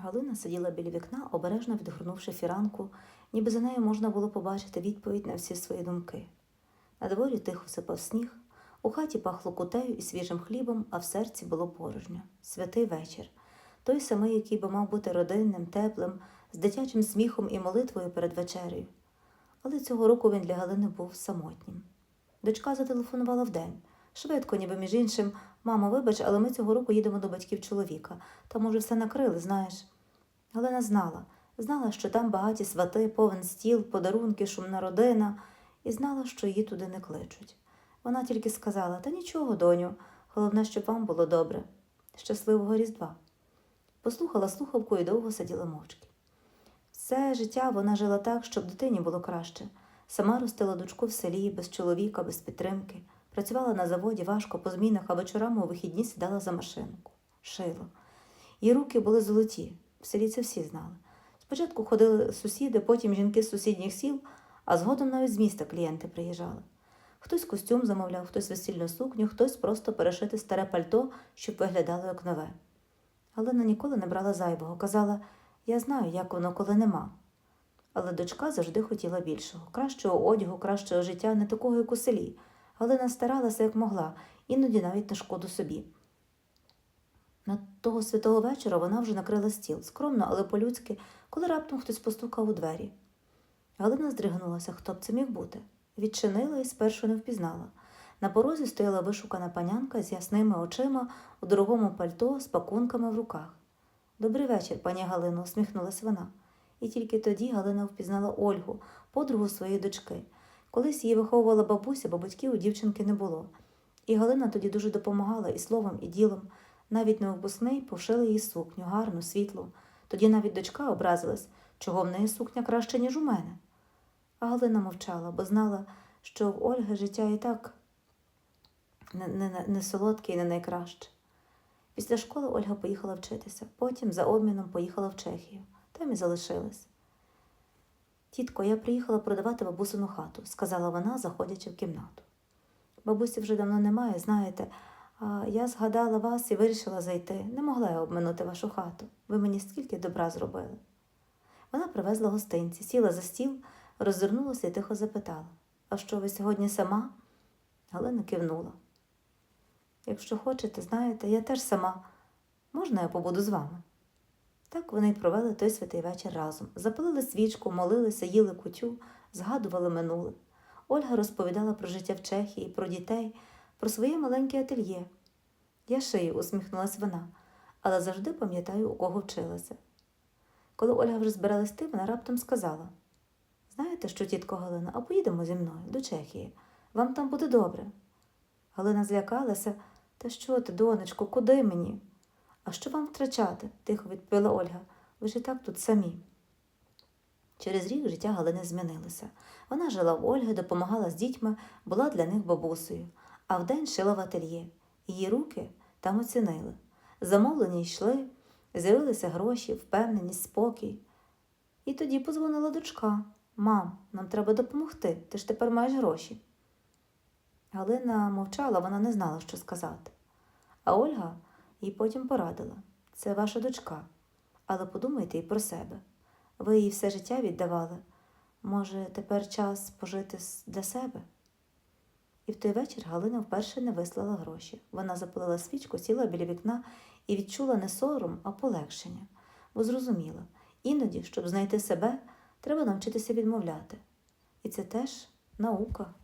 Галина сиділа біля вікна, обережно відгорнувши фіранку, ніби за нею можна було побачити відповідь на всі свої думки. На дворі тихо сипав сніг, у хаті пахло кутею і свіжим хлібом, а в серці було порожньо. Святий вечір, той самий, який би мав бути родинним, теплим, з дитячим сміхом і молитвою перед вечерею. Але цього року він для Галини був самотнім. Дочка зателефонувала вдень. Швидко, ніби між іншим, мамо, вибач, але ми цього року їдемо до батьків чоловіка. Там уже все накрили, знаєш. Галина знала, знала, що там багаті свати, повен стіл, подарунки, шумна родина, і знала, що її туди не кличуть. Вона тільки сказала: Та нічого, доню, головне, щоб вам було добре. Щасливого Різдва. Послухала слухавку і довго сиділа мовчки. Все життя вона жила так, щоб дитині було краще. Сама ростила дочку в селі, без чоловіка, без підтримки. Працювала на заводі важко по змінах, а вечорами у вихідні сідала за машинку. Шила. Її руки були золоті, в селі це всі знали. Спочатку ходили сусіди, потім жінки з сусідніх сіл, а згодом навіть з міста клієнти приїжджали. Хтось костюм замовляв, хтось весільну сукню, хтось просто перешити старе пальто, щоб виглядало як нове. Галина ніколи не брала зайвого, казала я знаю, як воно, коли нема. Але дочка завжди хотіла більшого, кращого одягу, кращого життя, не такого, як у селі. Галина старалася, як могла, іноді навіть на шкоду собі. На того святого вечора вона вже накрила стіл, скромно, але по-людськи, коли раптом хтось постукав у двері. Галина здригнулася, хто б це міг бути. Відчинила і спершу не впізнала. На порозі стояла вишукана панянка з ясними очима у дорогому пальто з пакунками в руках. Добрий вечір, пані Галино, усміхнулась вона. І тільки тоді Галина впізнала Ольгу, подругу своєї дочки. Колись її виховувала бабуся, бо батьків у дівчинки не було. І Галина тоді дуже допомагала і словом, і ділом. Навіть на випускний пошила їй сукню, гарну, світлу. Тоді навіть дочка образилась, чого в неї сукня краще, ніж у мене. А Галина мовчала, бо знала, що в Ольги життя і так не, не, не солодке і не найкраще. Після школи Ольга поїхала вчитися, потім за обміном поїхала в Чехію, там і залишилась. Тітко, я приїхала продавати бабусину хату, сказала вона, заходячи в кімнату. Бабусі вже давно немає, знаєте, а я згадала вас і вирішила зайти. Не могла я обминути вашу хату. Ви мені стільки добра зробили. Вона привезла гостинці, сіла за стіл, роззирнулася і тихо запитала А що ви сьогодні сама? Галина кивнула. Якщо хочете, знаєте, я теж сама. Можна я побуду з вами? Так вони й провели той святий вечір разом. Запалили свічку, молилися, їли кутю, згадували минуле. Ольга розповідала про життя в Чехії, про дітей, про своє маленьке ательє. Я шию, усміхнулась вона, але завжди пам'ятаю, у кого вчилася. Коли Ольга вже збиралась йти, вона раптом сказала: Знаєте що, тітко Галина, а поїдемо зі мною до Чехії. Вам там буде добре. Галина злякалася. Та що ти, донечко, куди мені? А що вам втрачати? тихо відповіла Ольга. Ви ж і так тут самі. Через рік життя Галини змінилося. Вона жила в Ольги, допомагала з дітьми, була для них бабусею, а вдень шила в ательє. Її руки там оцінили. Замовлення йшли, з'явилися гроші, впевненість, спокій. І тоді позвонила дочка. Мам, нам треба допомогти, ти ж тепер маєш гроші. Галина мовчала, вона не знала, що сказати. А Ольга їй потім порадила це ваша дочка, але подумайте і про себе. Ви їй все життя віддавали. Може, тепер час пожити для себе? І в той вечір Галина вперше не вислала гроші. Вона запалила свічку, сіла біля вікна і відчула не сором, а полегшення, бо зрозуміла, іноді, щоб знайти себе, треба навчитися відмовляти. І це теж наука.